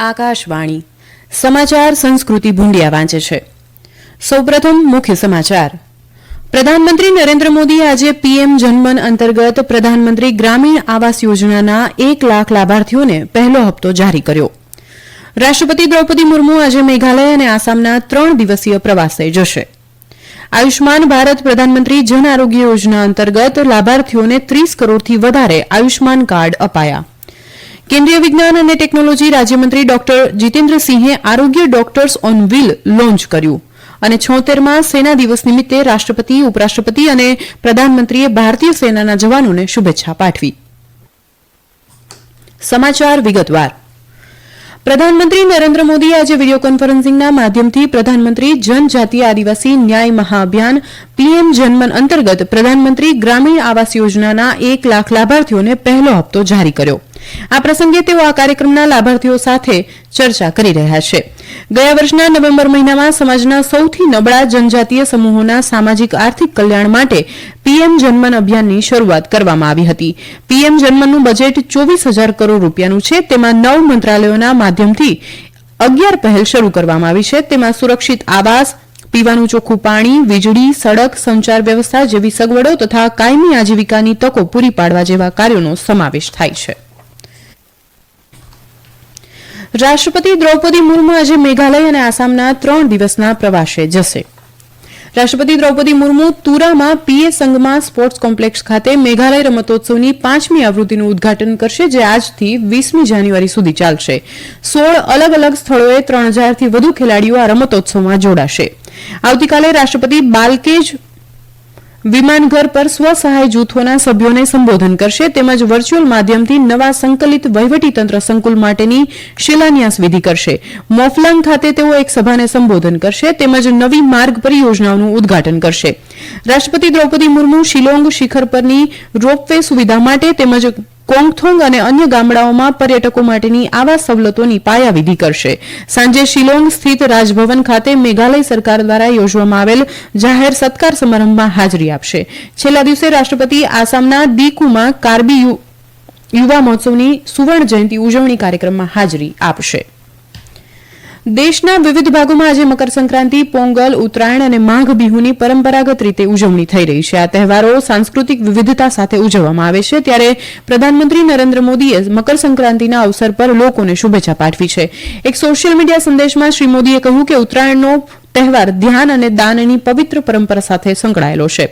આકાશવાણી. સમાચાર સંસ્કૃતિ ભૂંડિયા વાંચે છે. સૌપ્રથમ મુખ્ય સમાચાર. પ્રધાનમંત્રી નરેન્દ્ર મોદી આજે પીએમ જનમન અંતર્ગત પ્રધાનમંત્રી ગ્રામીણ આવાસ યોજનાના એક લાખ લાભાર્થીઓને પહેલો હપ્તો જારી કર્યો. રાષ્ટ્રપતિ દ્રૌપદી મુર્મુ આજે મેઘાલય અને આસામના ત્રણ દિવસીય પ્રવાસે જશે. આયુષ્માન ભારત પ્રધાનમંત્રી જન આરોગ્ય યોજના અંતર્ગત લાભાર્થીઓને ત્રીસ કરોડથી વધારે આયુષ્માન કાર્ડ અપાયા. કેન્દ્રીય વિજ્ઞાન અને ટેકનોલોજી રાજ્યમંત્રી ડોક્ટર જીતેન્દ્રસિંહે આરોગ્ય ડોક્ટર્સ ઓન વ્હીલ લોન્ચ કર્યું. અને છોતેરમાં સેના દિવસ નિમિત્તે રાષ્ટ્રપતિ, ઉપરાષ્ટ્રપતિ અને પ્રધાનમંત્રીએ ભારતીય સેનાના જવાનોને શુભેચ્છા પાઠવી. સમાચાર વિગતવાર. પ્રધાનમંત્રી નરેન્દ્ર મોદી આજે વીડિયો કોન્ફરન્સિંગના માધ્યમથી પ્રધાનમંત્રી જનજાતીય આદિવાસી ન્યાય મહાઅભિયાન, પીએમ જનમન અંતર્ગત પ્રધાનમંત્રી ગ્રામીણ આવાસ યોજનાના એક લાખ લાભાર્થીઓને પહેલો હપ્તો જારી કર્યો. આ પ્રસંગે તેઓ આ કાર્યક્રમના લાભાર્થીઓ સાથે ચર્ચા કરી રહ્યા છે. ગયા વર્ષના નવેમ્બર મહિનામાં સમાજના સૌથી નબળા જનજાતીય સમૂહોના સામાજિક આર્થિક કલ્યાણ માટે પીએમ જનમન અભિયાનની શરૂઆત કરવામાં આવી હતી. પીએમ જનમનનું બજેટ ચોવીસ હજાર કરોડ રૂપિયાનું છે. તેમાં નવ મંત્રાલયોના માધ્યમથી અગિયાર પહેલ શરૂ કરવામાં આવી છે. તેમાં સુરક્ષિત આવાસ, પીવાનું ચોખ્ખું પાણી, વીજળી, સડક, સંચાર વ્યવસ્થા જેવી સગવડો તથા કાયમી આજીવિકાની તકો પૂરી પાડવા જેવા કાર્યોનો સમાવેશ થાય છે. રાષ્ટ્રપતિ દ્રૌપદી મુર્મુ આજે મેઘાલય અને આસામના ત્રણ દિવસના પ્રવાસે જશે. રાષ્ટ્રપતિ દ્રૌપદી મુર્મુ તુરામાં પીએ સંઘમાં સ્પોર્ટ્સ કોમ્પ્લેક્ષ ખાતે મેઘાલય રમતોત્સવની પાંચમી આવૃત્તિનું ઉદઘાટન કરશે, જે આજથી વીસમી જાન્યુઆરી સુધી ચાલશે. સોળ અલગ અલગ સ્થળોએ ત્રણ હજારથી વધુ ખેલાડીઓ આ રમતોત્સવમાં જોડાશે. આવતીકાલે રાષ્ટ્રપતિ બાલકેજ વિમાનઘર પર સ્વસહાય જૂથોના સભ્યોને સંબોધન કરશે તેમજ વર્ચ્યુઅલ માધ્યમથી નવા સંકલિત વહીવટીતંત્ર સંકુલ માટેની શિલાન્યાસ વિધિ કરશે. મોફલાંગ ખાતે તેઓ એક સભાને સંબોધન કરશે તેમજ નવી માર્ગ પરિયોજનાઓનું ઉદઘાટન કરશે. રાષ્ટ્રપતિ દ્રૌપદી મુર્મુ શિલોંગ શિખર પરની રોપવે સુવિધા માટે તેમજ કોંગથોંગ અને અન્ય ગામડાઓમાં પર્યટકો માટેની આવા સવલતોની પાયાવિધિ કરશે. સાંજે શિલોંગ સ્થિત રાજભવન ખાતે મેઘાલય સરકાર દ્વારા યોજવામાં આવેલ જાહેર સત્કાર સમારંભમાં હાજરી આપશે. છેલ્લા દિવસે રાષ્ટ્રપતિ આસામના દીકુમાં કાર્બી યુવા મહોત્સવની સુવર્ણ જયંતિ ઉજવણી કાર્યક્રમમાં હાજરી આપશે. દેશના વિવિધ ભાગોમાં આજે મકરસંક્રાંતિ પોંગલ, ઉત્તરાયણ અને માઘ બિહુની પરંપરાગત રીતે ઉજવણી થઈ રહી છે. આ તહેવારો સાંસ્કૃતિક વિવિધતા સાથે ઉજવવામાં આવે છે. ત્યારે પ્રધાનમંત્રી નરેન્દ્ર મોદીએ મકરસંક્રાંતિના અવસર પર લોકોને શુભેચ્છા પાઠવી છે. એક સોશિયલ મીડિયા સંદેશમાં શ્રી મોદીએ કહ્યું કે ઉત્તરાયણનો તહેવાર ધ્યાન અને દાનની પવિત્ર પરંપરા સાથે સંકળાયેલો છે.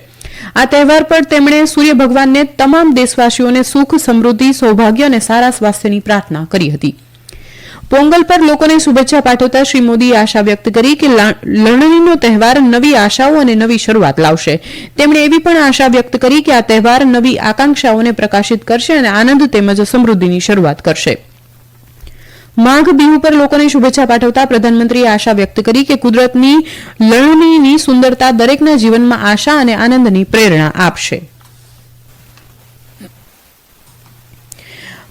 આ તહેવાર પર તેમણે સૂર્ય ભગવાનને તમામ દેશવાસીઓને સુખ, સમૃદ્ધિ, સૌભાગ્ય અને સારા સ્વાસ્થ્યની પ્રાર્થના કરી હતી. પોંગલ પર લોકોને શુભેચ્છા પાઠવતા શ્રી મોદીએ આશા વ્યક્ત કરી કે લણણીનો તહેવાર નવી આશાઓ અને નવી શરૂઆત લાવશે. તેમણે એવી પણ આશા વ્યક્ત કરી કે આ તહેવાર નવી આકાંક્ષાઓને પ્રકાશિત કરશે અને આનંદ તેમજ સમૃદ્ધિની શરૂઆત કરશે. માઘ બિહુ પર લોકોને શુભેચ્છા પાઠવતા પ્રધાનમંત્રીએ આશા વ્યક્ત કરી કે કુદરતની લણણીની સુંદરતા દરેકના જીવનમાં આશા અને આનંદની પ્રેરણા આપશે.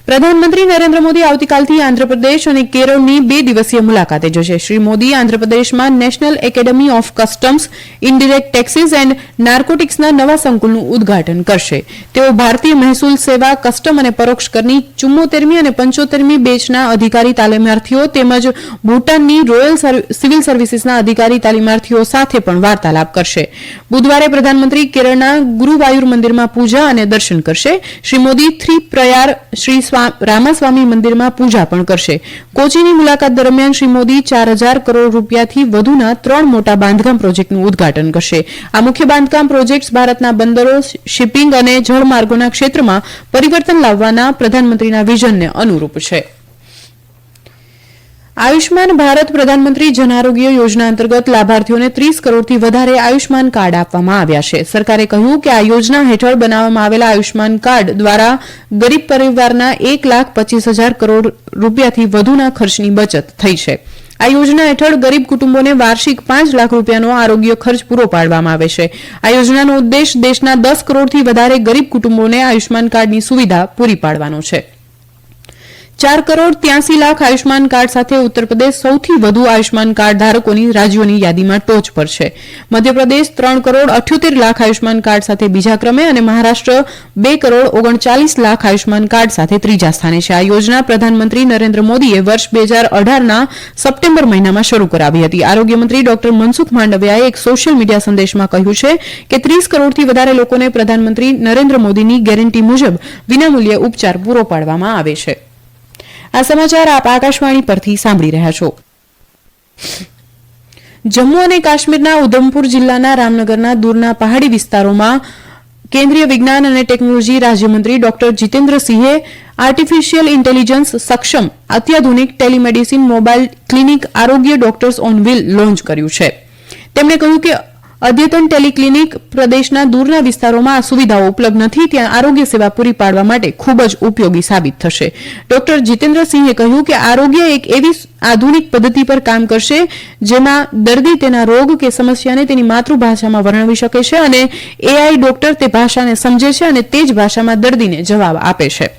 પ્રધાનમંત્રી નરેન્દ્ર મોદી આવતીકાલથી આંધ્રપ્રદેશ અને કેરળની બે દિવસીય મુલાકાતે જશે. શ્રી મોદી આંધ્રપ્રદેશમાં national academy of customs, indirect taxes and નાર્કોટિક્સના નવા સંકુલનું ઉદઘાટન કરશે. તેઓ ભારતીય મહેસૂલ સેવા, કસ્ટમ અને પરોક્ષ કરની ચુમ્મોતેરમી અને પંચોતેરમી બેચના અધિકારી તાલીમાર્થીઓ તેમજ ભૂટાનની રોયલ સિવિલ સર્વિસીસના અધિકારી તાલીમાર્થીઓ સાથે પણ વાર્તાલાપ કરશે. બુધવારે પ્રધાનમંત્રી કેરળના ગુરુવાયુર મંદિરમાં પૂજા અને દર્શન કરશે. શ્રી મોદી થ્રી પ્રયાર શ્રી રામાસ્વામી મંદિરમાં પૂજા પણ કરશે. કોચીની મુલાકાત દરમિયાન શ્રી મોદી ચાર હજાર કરોડ રૂપિયાથી વધુના ત્રણ મોટા બાંધકામ પ્રોજેક્ટનું ઉદઘાટન કરશે. આ મુખ્ય બાંધકામ પ્રોજેક્ટ્સ ભારતના બંદરો, શિપિંગ અને જળમાર્ગોના ક્ષેત્રમાં પરિવર્તન લાવવાના પ્રધાનમંત્રીના વિઝનને અનુરૂપ છે. આયુષ્માન ભારત પ્રધાનમંત્રી જન આરોગ્ય યોજના અંતર્ગત લાભાર્થીઓને ત્રીસ કરોડથી વધારે આયુષ્માન કાર્ડ આપવામાં આવ્યા છે. સરકારે કહ્યું કે આ યોજના હેઠળ બનાવવામાં આવેલા આયુષ્માન કાર્ડ દ્વારા ગરીબ પરિવારના એક લાખ પચીસ હજાર કરોડ રૂપિયાથી વધુના ખર્ચની બચત થઈ છે. આ યોજના હેઠળ ગરીબ કુટુંબોને વાર્ષિક પાંચ લાખ રૂપિયાનો આરોગ્ય ખર્ચ પૂરો પાડવામાં આવે છે. આ યોજનાનો ઉદ્દેશ દેશના દસ કરોડથી વધારે ગરીબ કુટુંબોને આયુષ્માન કાર્ડની સુવિધા પૂરી પાડવાનો છે. ચાર કરોડ ત્યાંસી લાખ આયુષ્માન કાર્ડ સાથે ઉત્તરપ્રદેશ સૌથી વધુ આયુષ્માન કાર્ડ ધારકોની રાજ્યોની યાદીમાં ટોચ પર છે. મધ્યપ્રદેશ ત્રણ કરોડ અઠ્યોતેર લાખ આયુષ્માન કાર્ડ સાથે બીજા ક્રમે અને મહારાષ્ટ્ર બે કરોડ ઓગણચાલીસ લાખ આયુષ્માન કાર્ડ સાથે ત્રીજા સ્થાને છે. આ યોજના પ્રધાનમંત્રી નરેન્દ્ર મોદીએ વર્ષ બે હજાર અઢારના સપ્ટેમ્બર મહિનામાં શરૂ કરાવી હતી. આરોગ્યમંત્રી ડોક્ટર મનસુખ માંડવિયાએ એક સોશિયલ મીડિયા સંદેશમાં કહ્યું છે કે ત્રીસ કરોડથી વધારે લોકોને પ્રધાનમંત્રી નરેન્દ્ર મોદીની ગેરંટી મુજબ વિનામૂલ્યે ઉપચાર પૂરો પાડવામાં આવે છે. આ સમાચાર આપ આકાશવાણી પરથી સાંભળી રહ્યા છો. જમ્મુ અને કાશ્મીરના ઉધમપુર જિલ્લાના રામનગરના દૂરના પહાડી વિસ્તારોમાં કેન્દ્રીય વિજ્ઞાન અને ટેકનોલોજી રાજ્યમંત્રી ડોક્ટર જીતેન્દ્રસિંહે આર્ટિફિશિયલ ઇન્ટેલિજન્સ સક્ષમ અત્યાધુનિક ટેલિમેડિસિન મોબાઈલ ક્લિનિક આરોગ્ય ડોક્ટર્સ ઓન વ્હીલ લોન્ચ કર્યું છે. તેમણે કહ્યું કે અદ્યતન ટેલિક્લિનિક પ્રદેશના દૂરના વિસ્તારોમાં આ સુવિધાઓ ઉપલબ્ધ નથી, ત્યાં આરોગ્ય સેવા પૂરી પાડવા માટે ખૂબ જ ઉપયોગી સાબિત થશે. ડોક્ટર જીતેન્દ્રસિંહે કહ્યું કે આરોગ્ય એક એવી આધુનિક પદ્ધતિ પર કામ કરશે, જેમાં દર્દી તેના રોગ કે સમસ્યાને તેની માતૃભાષામાં વર્ણવી શકે છે અને એઆઈ ડોક્ટર તે ભાષાને સમજે છે અને તે જ ભાષામાં દર્દીને જવાબ આપે છે.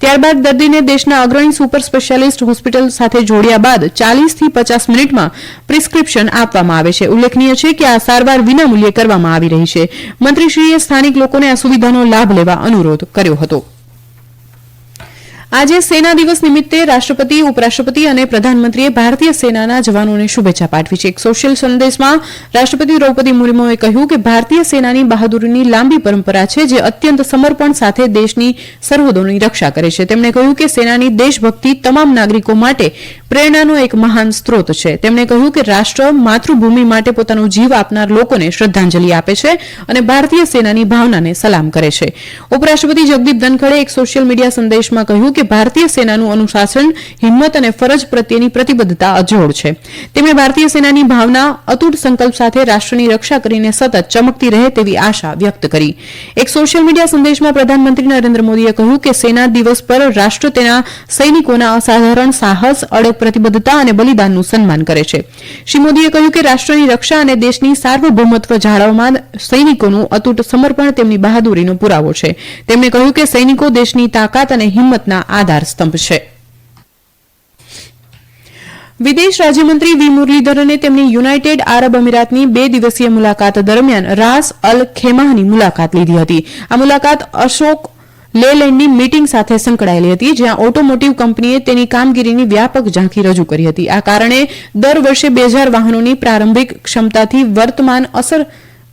ત્યારબાદ દર્દીને દેશના અગ્રણી સુપર સ્પેશિયાલિસ્ટ હોસ્પિટલ સાથે જોડ્યા બાદ ચાલીસથી પચાસ મિનિટમાં પ્રિસ્ક્રિપ્શન આપવામાં આવે છે. ઉલ્લેખનીય છે કે આ સારવાર વિનામૂલ્યે કરવામાં આવી રહી છે. મંત્રીશ્રીએ સ્થાનિક લોકોને આ સુવિધાનો લાભ લેવા અનુરોધ કર્યો હતો. આજે સેના દિવસ નિમિત્તે રાષ્ટ્રપતિ, ઉપરાષ્ટ્રપતિ અને પ્રધાનમંત્રીએ ભારતીય સેનાના જવાનોને શુભેચ્છા પાઠવી છે. એક સોશિયલ સંદેશમાં રાષ્ટ્રપતિ દ્રૌપદી મુર્મુએ કહ્યું કે ભારતીય સેનાની બહાદુરીની લાંબી પરંપરા છે જે અત્યંત સમર્પણ સાથે દેશની સરહદોની રક્ષા કરે છે. તેમણે કહ્યું કે સેનાની દેશભક્તિ તમામ નાગરિકો માટે પ્રેરણાનો એક મહાન સ્ત્રોત છે. તેમણે કહ્યું કે રાષ્ટ્ર માતૃભૂમિ માટે પોતાનો જીવ આપનાર લોકોને શ્રદ્ધાંજલિ આપે છે અને ભારતીય સેનાની ભાવનાને સલામ કરે છે. ઉપરાષ્ટ્રપતિ જગદીપ ધનખડે એક સોશિયલ મીડિયા સંદેશમાં કહ્યું કે ભારતીય સેનાનું અનુશાસન, હિંમત અને ફરજ પ્રત્યેની પ્રતિબદ્ધતા અજોડ છે. તેમણે ભારતીય સેનાની ભાવના, અતૂટ સંકલ્પ સાથે રાષ્ટ્રની રક્ષા કરીને સતત ચમકતી રહે તેવી આશા વ્યક્ત કરી. એક સોશિયલ મીડિયા સંદેશમાં પ્રધાનમંત્રી નરેન્દ્ર મોદીએ કહ્યું કે સેના દિવસ પર રાષ્ટ્ર તેના સૈનિકોના અસાધારણ સાહસ, અડગ પ્રતિબદ્ધતા અને બલિદાનનું સન્માન કરે છે. શ્રી મોદીએ કહ્યું કે રાષ્ટ્રની રક્ષા અને દેશની સાર્વભૌમત્વ જાળવવામાં સૈનિકોનું અતૂટ સમર્પણ તેમની બહાદુરીનો પુરાવો છે. તેમણે કહ્યું કે સૈનિકો દેશની તાકાત અને હિંમતના આધાર સ્તંભ છે. વિદેશ રાજ્યમંત્રી વી મુરલીધરને તેમની યુનાઇટેડ આરબ અમીરાતની બે દિવસીય મુલાકાત દરમિયાન રાસ અલ ખેમાહની મુલાકાત લીધી હતી. આ મુલાકાત અશોક લેલેન્ડની મીટિંગ સાથે સંકળાયેલી હતી, જ્યાં ઓટોમોટિવ કંપનીએ તેની કામગીરીની વ્યાપક ઝાંખી રજૂ કરી હતી. આ કારણે દર વર્ષે બે હજાર વાહનોની પ્રારંભિક ક્ષમતાથી વર્તમાન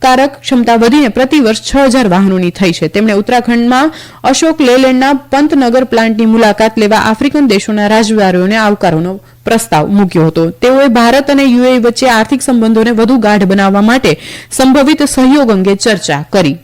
અસરકારક ક્ષમતા વધીને પ્રતિવર્ષ છ હજાર વાહનોની થઈ છે. તેમણે ઉત્તરાખંડમાં અશોક લેલેન્ડના પંતનગર પ્લાન્ટની મુલાકાત લેવા આફ્રિકન દેશોના રાજદ્વારીઓને આવકારોનો પ્રસ્તાવ મૂક્યો હતો. તેઓએ ભારત અને યુએઈ વચ્ચે આર્થિક સંબંધોને વધુ ગાઢ બનાવવા માટે સંભવિત સહયોગ અંગે ચર્ચા કરી.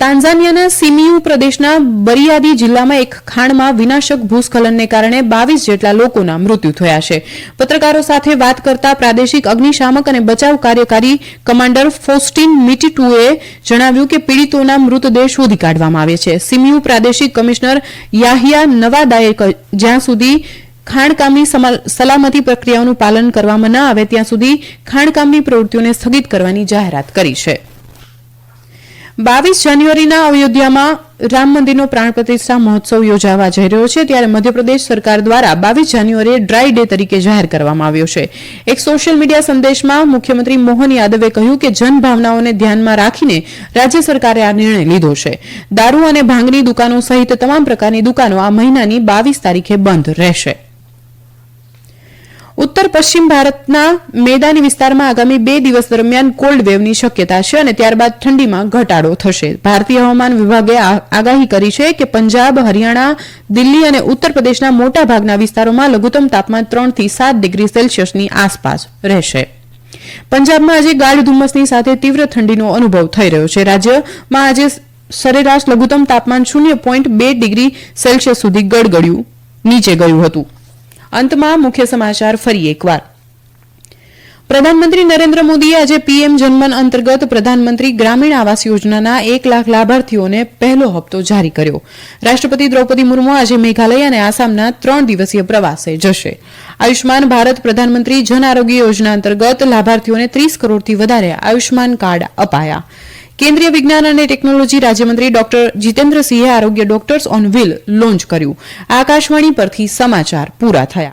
તાન્ઝાનિયાના સિમિયુ પ્રદેશના બરિયાદી જિલ્લામાં એક ખાણમાં વિનાશક ભૂસ્ખલનને કારણે બાવીસ જેટલા લોકોના મૃત્યુ થયા છે. પત્રકારો સાથે વાત કરતા પ્રાદેશિક અગ્નિશામક અને બચાવ કાર્યકારી કમાન્ડર ફોસ્ટીન મિટીટુએ જણાવ્યું કે પીડિતોના મૃતદેહ શોધી કાઢવામાં આવે છે. સિમિયુ પ્રાદેશિક કમિશનર યાહિયા નવાદાએ જ્યાં સુધી ખાણકામની સલામતી પ્રક્રિયાઓનું પાલન કરવામાં ન આવે, ત્યાં સુધી ખાણકામની પ્રવૃત્તિઓને સ્થગિત કરવાની જાહેરાત કરી છે. બાવીસ જાન્યુઆરીના અયોધ્યામાં રામ મંદિરનો પ્રાણ પ્રતિષ્ઠા મહોત્સવ યોજાવા જઈ રહ્યો છે. ત્યારે મધ્યપ્રદેશ સરકાર દ્વારા બાવીસ જાન્યુઆરીએ ડ્રાય ડે તરીકે જાહેર કરવામાં આવ્યો છે. એક સોશિયલ મીડિયા સંદેશમાં મુખ્યમંત્રી મોહન યાદવે કહ્યું કે જનભાવનાઓને ધ્યાનમાં રાખીને રાજ્ય સરકારે આ નિર્ણય લીધો છે. દારૂ અને ભાંગની દુકાનો સહિત તમામ પ્રકારની દુકાનો આ મહિનાની બાવીસ તારીખે બંધ રહેશે. ઉત્તર પશ્ચિમ ભારતના મેદાની વિસ્તારમાં આગામી બે દિવસ દરમિયાન કોલ્ડ વેવની શક્યતા છે અને ત્યારબાદ ઠંડીમાં ઘટાડો થશે. ભારતીય હવામાન વિભાગે આગાહી કરી છે કે પંજાબ, હરિયાણા, દિલ્હી અને ઉત્તર પ્રદેશના મોટા ભાગના વિસ્તારોમાં લઘુત્તમ તાપમાન ત્રણથી સાત ડિગ્રી સેલ્સિયસની આસપાસ રહેશે. પંજાબમાં આજે ગાઢ ધુમ્મસની સાથે તીવ્ર ઠંડીનો અનુભવ થઈ રહ્યો છે. રાજ્યમાં આજે સરેરાશ લઘુત્તમ તાપમાન શૂન્ય પોઈન્ટ બે ડિગ્રી સેલ્સિયસ સુધી ગડગડ્યું નીચે ગયું હતું. અંતમાં મુખ્ય સમાચાર ફરી એકવાર. પ્રધાનમંત્રી નરેન્દ્ર મોદીએ આજે પીએમ જનમન અંતર્ગત પ્રધાનમંત્રી ગ્રામીણ આવાસ યોજનાના એક લાખ લાભાર્થીઓને પહેલો હપ્તો જારી કર્યો. રાષ્ટ્રપતિ દ્રૌપદી મુર્મુ આજે મેઘાલય અને આસામના ત્રણ દિવસીય પ્રવાસે જશે. આયુષ્માન ભારત પ્રધાનમંત્રી જન આરોગ્ય યોજના અંતર્ગત લાભાર્થીઓને ત્રીસ કરોડથી વધારે આયુષ્માન કાર્ડ અપાયા. કેન્દ્રીય વિજ્ઞાન અને ટેકનોલોજી રાજ્યમંત્રી ડોક્ટર જીતેન્દ્રસિંહે આરોગ્ય ડોક્ટર્સ ઓન વ્હીલ લોન્ચ કર્યું. આકાશવાણી પરથી સમાચાર પૂરા થયા.